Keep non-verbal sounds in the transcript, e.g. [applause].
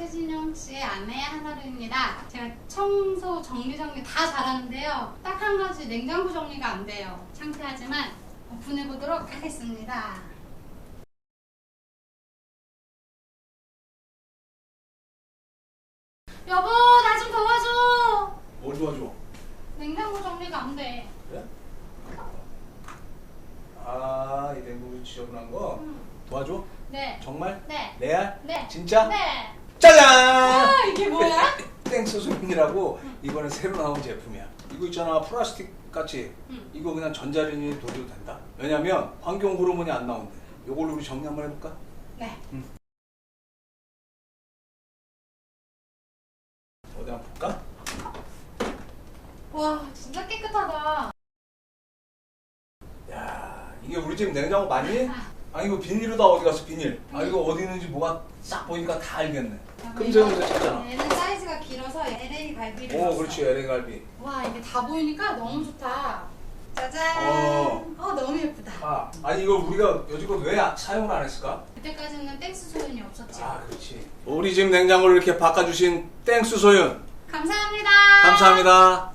최진영 씨의 아내 한하루입니다. 제가 청소, 정리 정리 다 잘하는데요. 딱 한 가지 냉장고 정리가 안 돼요. 창피하지만 오픈해 보도록 하겠습니다. 여보, 나 좀 도와줘. 뭘 도와줘? 냉장고 정리가 안 돼. 그래? 아, 이 냉동고 지저분한 거 음. 도와줘? 네. 정말? 네. 레알? 네. 진짜? 네. 짜잔! 아, 이게 뭐야? [laughs] 땡스 소금이라고 이번에 새로 나온 제품이야. 이거 있잖아 플라스틱 같이 음. 이거 그냥 전자레인지에 돌려도 된다. 왜냐면 환경 호르몬이 안 나온대. 이걸로 우리 정리 한번 해볼까? 네. 어디 한번 볼까? 와, 진짜 깨끗하다. 야 이게 우리 집 냉장고 맞니? 아. 아 이거 비닐로 다 어디 갔어 비닐? 아 이거 어디 있는지 뭐가 싹 보니까 다 알겠네. 여보, 금세 이거 금세 찾잖아. 얘는 사이즈가 길어서 LA 갈비를 오 넣었어. 그렇지 LA 갈비. 와, 이게 다 보이니까 너무 좋다. 짜잔. 어. 어, 너무 예쁘다. 아 아니 이거 우리가 여지껏 왜 아- 사용을 안 했을까? 그때까지는 땡스 소연이 없었지. 아 그렇지. 우리 집 냉장고를 이렇게 바꿔주신 땡스 소윤 감사합니다. 감사합니다.